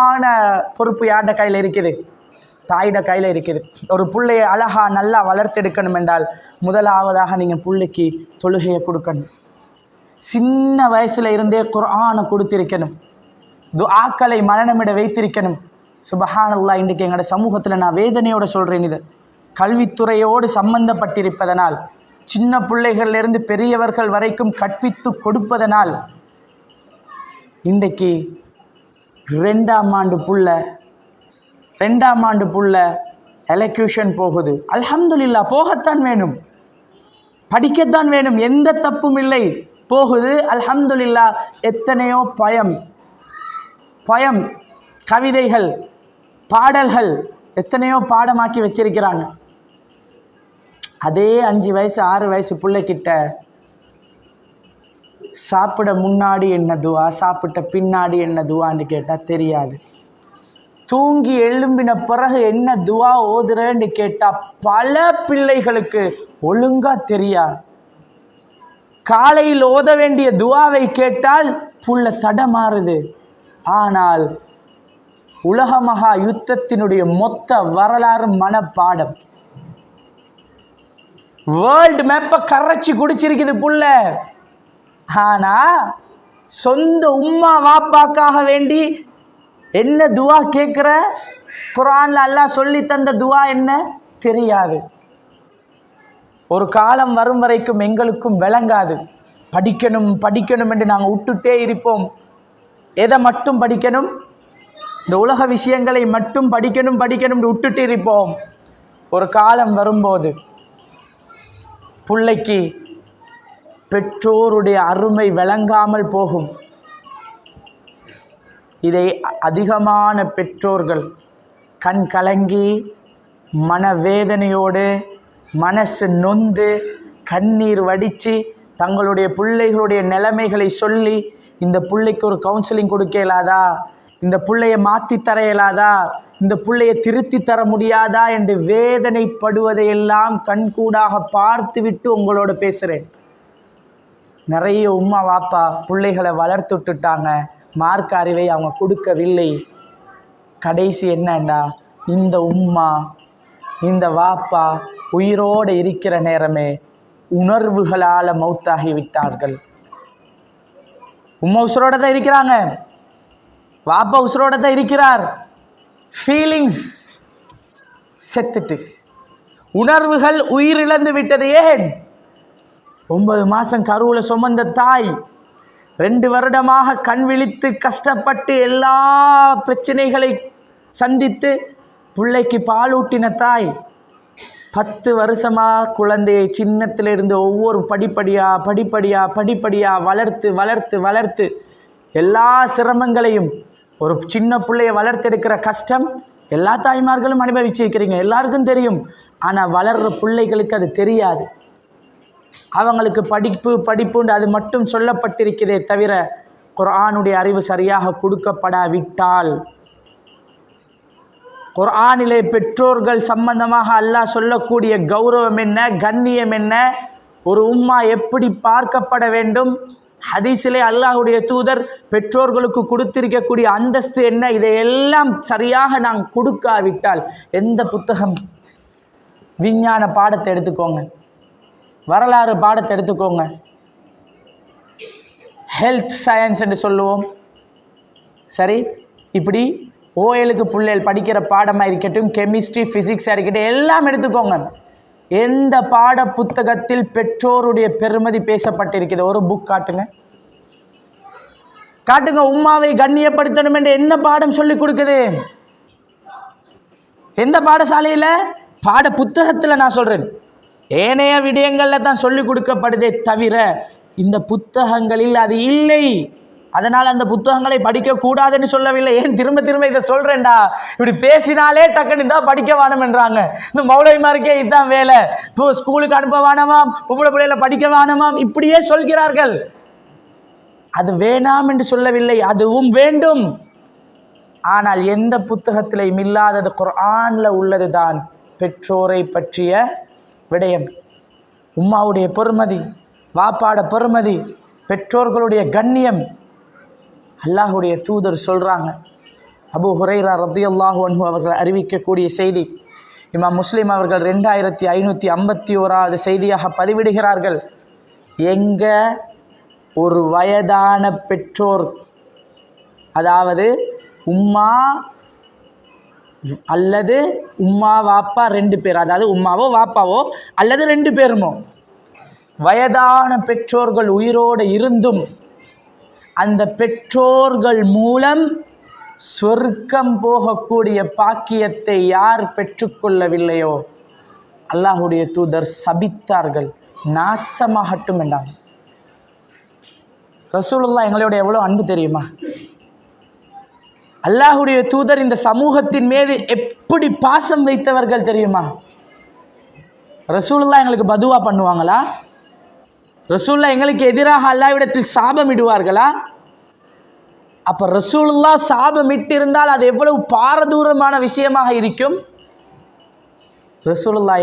ஆன பொறுப்பு யார்ட கையில் இருக்குது? தாயிட கையில் இருக்குது. ஒரு பிள்ளையை அழகா நல்லா வளர்த்தெடுக்கணும் என்றால் முதலாவதாக நீங்கள் பிள்ளைக்கு தொழுகையை கொடுக்கணும். சின்ன வயசுல இருந்தே குரானை கொடுத்திருக்கணும். துஆக்களை மரணமிட வைத்திருக்கணும். சுபஹானல்லா இன்றைக்கு எங்களோட சமூகத்தில் நான் வேதனையோடு சொல்கிறேன் இது. கல்வித்துறையோடு சம்பந்தப்பட்டிருப்பதனால் சின்ன பிள்ளைகளிலிருந்து பெரியவர்கள் வரைக்கும் கற்பித்து கொடுப்பதனால் இன்றைக்கு ரெண்டாம் ஆண்டு புள்ள ரெண்டாம் ஆண்டு புள்ள எலக்யூஷன் போகுது. அல்ஹம்துல்லா போகத்தான் வேணும். படிக்கத்தான் வேணும். எந்த தப்பும் இல்லை. போகுது அல்ஹம்துல்லா எத்தனையோ பயம். பயம் கவிதைகள் பாடல்கள் எத்தனையோ பாடமாக்கி வச்சிருக்கிறாங்க. அதே அஞ்சு வயசு ஆறு வயசு பிள்ளைக்கிட்ட சாப்பிட முன்னாடி என்ன துவா சாப்பிட்ட பின்னாடி என்ன துவான்னு கேட்டால் தெரியாது. தூங்கி எழும்பின பிறகு என்ன துவா ஓதுறேன்னு கேட்டால் பல பிள்ளைகளுக்கு ஒழுங்கா தெரியாது. காலையில் ஓத வேண்டிய துவாவை கேட்டால் புள்ள தடமாறுது. ஆனால் உலக மகா யுத்தத்தினுடைய மொத்த வரலாறு மனப்பாடம். வேர்ல்டு மேப்பை கரைச்சி குடிச்சிருக்குது புள்ள. ஆனால் சொந்த உம்மா வாப்பாக்காக வேண்டி என்ன துவா கேட்குற குரானில் அல்லாஹ் சொல்லி தந்த துவா என்ன? தெரியாது. ஒரு காலம் வரும் வரைக்கும் எங்களுக்கும் விளங்காது. படிக்கணும் படிக்கணும் என்று நாங்கள் விட்டுட்டே இருப்போம். எதை மட்டும் படிக்கணும்? இந்த உலக விஷயங்களை மட்டும் படிக்கணும் படிக்கணும்னு விட்டுட்டு இருப்போம். ஒரு காலம் வரும்போது பிள்ளைக்கு பெற்றோருடைய அருமை விளங்காமல் போகும். இதை அதிகமான பெற்றோர்கள் கண் கலங்கி மனவேதனையோடு மனசு நொந்து கண்ணீர் வடித்து தங்களுடைய பிள்ளைகளுடைய நிலைமைகளை சொல்லி இந்த பிள்ளைக்கு ஒரு கவுன்சிலிங் கொடுக்க இயலாதா? இந்த பிள்ளைய மாற்றி தர இயலாதா? இந்த பிள்ளைய திருத்தி தர முடியாதா? என்று வேதனைப்படுவதையெல்லாம் கண்கூடாக பார்த்துவிட்டு உங்களோட பேசுகிறேன் நிறைய உம்மா வாப்பா பிள்ளைகளை வளர்த்து விட்டுட்டாங்க அறிவை அவங்க கொடுக்கவில்லை. கடைசி என்னண்டா? இந்த உம்மா இந்த வாப்பா உயிரோடு இருக்கிற நேரமே உணர்வுகளால் மௌத்தாகி விட்டார்கள் உம்மா உசுரோட தான் இருக்கிறாங்க. வாப்பா உசுரோட தான் இருக்கிறார். ஃபீலிங்ஸ் செத்துட்டு. உணர்வுகள் உயிரிழந்து விட்டது ஏன்? ஒன்பது மாதம் கருவில் சுமந்த தாய் ரெண்டு வருடமாக கண் விழித்து கஷ்டப்பட்டு எல்லா பிரச்சனைகளை சந்தித்து பிள்ளைக்கு பாலூட்டின தாய் பத்து வருஷமாக குழந்தையை சின்னத்திலிருந்து ஒவ்வொரு படிப்படியாக படிப்படியாக படிப்படியாக வளர்த்து வளர்த்து வளர்த்து எல்லா சிரமங்களையும் ஒரு சின்ன பிள்ளையை வளர்த்தெடுக்கிற கஷ்டம் எல்லா தாய்மார்களும் அனுபவிச்சிருக்கிறீங்க எல்லாருக்கும் தெரியும். ஆனால் வளர்கிற பிள்ளைகளுக்கு அது தெரியாது. அவங்களுக்கு படிப்பு படிப்புண்டு அது மட்டும் சொல்லப்பட்டிருக்கிறதே தவிர குர்ஆனுடைய அறிவு சரியாக கொடுக்கப்படாவிட்டால் குர்ஆனிலே பெற்றோர்கள் சம்பந்தமாக அல்லாஹ் சொல்லக்கூடிய கௌரவம் என்ன கண்ணியம் என்ன ஒரு உம்மா எப்படி பார்க்கப்பட வேண்டும் ஹதீஸிலே அல்லாஹுடைய தூதர் பெற்றோர்களுக்கு கொடுத்திருக்கக்கூடிய அந்தஸ்து என்ன இதையெல்லாம் சரியாக நாம் கொடுக்காவிட்டால் எந்த புத்தகம் விஞ்ஞான பாடத்தை எடுத்துக்கோங்க. வரலாறு பாடத்தை எடுத்துக்கோங்க. ஹெல்த் சயின்ஸ் என்று சொல்லுவோம். சரி இப்படி ஓஎலுக்கு பிள்ளைகள் படிக்கிற பாடமாக இருக்கட்டும் கெமிஸ்ட்ரி ஃபிசிக்ஸாக இருக்கட்டும் எல்லாம் எடுத்துக்கோங்க. எந்த பாட புத்தகத்தில் பெற்றோருடைய பெருமதி பேசப்பட்டிருக்குது? ஒரு புக் காட்டுங்க. காட்டுங்க உம்மாவை கண்ணியப்படுத்தணும் என்று என்ன பாடம் சொல்லி கொடுக்குது? எந்த பாடசாலையில்? பாட புத்தகத்தில் நான் சொல்கிறேன் ஏனைய விடயங்களில் தான் சொல்லிக் கொடுக்கப்படுதே தவிர இந்த புத்தகங்களில் அது இல்லை. அதனால் அந்த புத்தகங்களை படிக்கக்கூடாதுன்னு சொல்லவில்லை. ஏன் திரும்ப திரும்ப இதை சொல்கிறேன்டா இப்படி பேசினாலே டக்குன்னு தான் படிக்க வேணும்ன்றாங்க. இந்த மௌலவிமாருக்கே இதுதான் வேலை. இப்போ ஸ்கூலுக்கு அனுப்ப வேணாமாம். பொம்பளை பிள்ளைகளை படிக்க வேணாமாம். இப்படியே சொல்கிறார்கள். அது வேணாம் என்று சொல்லவில்லை. அதுவும் வேண்டும். ஆனால் எந்த புத்தகத்திலையும் இல்லாதது குரானில் உள்ளது தான் பெற்றோரை பற்றிய விடயம். உம்மாவுடைய பொறுமதி வாப்பாட பொறுமதி பெற்றோர்களுடைய கண்ணியம். அல்லாஹுடைய தூதர் சொல்கிறாங்க அபு ஹுரைரா ரத்தியல்லாஹு அன்ஹு அவர்கள் அறிவிக்கக்கூடிய செய்தி இமாம் முஸ்லீம் அவர்கள் ரெண்டாயிரத்தி ஐநூற்றி ஐம்பத்தி ஓராவது செய்தியாக பதிவிடுகிறார்கள். எங்க ஒரு வயதான பெற்றோர் அதாவது உம்மா அல்லது உம்மா வாப்பா ரெண்டு பேர். அதாவது உம்மாவோ வாப்பாவோ அல்லது ரெண்டு பேருமோ. வயதான பெற்றோர்கள் உயிரோடு இருந்தும் அந்த பெற்றோர்கள் மூலம் சொர்க்கம் போகக்கூடிய பாக்கியத்தை யார் பெற்றுக்கொள்ளவில்லையோ அல்லாஹுடைய தூதர் சபித்தார்கள். நாசமாகட்டும் என்றாங்க. ரசூலுல்லா எங்களோட எவ்வளோ அன்பு தெரியுமா? அல்லாஹுடைய தூதர் இந்த சமூகத்தின் மீது எப்படி பாசம் வைத்தவர்கள் தெரியுமா? ரசூலெல்லாம் எங்களுக்கு பதுவா பண்ணுவாங்களா? ரசூல்லா எங்களுக்கு எதிராக அல்லாவிடத்தில் சாபம் இடுவார்களா? அப்போ ரசூலுல்லா சாபம் இட்டிருந்தால் அது எவ்வளவு பாரதூரமான விஷயமாக இருக்கும்? ரசூலுல்லா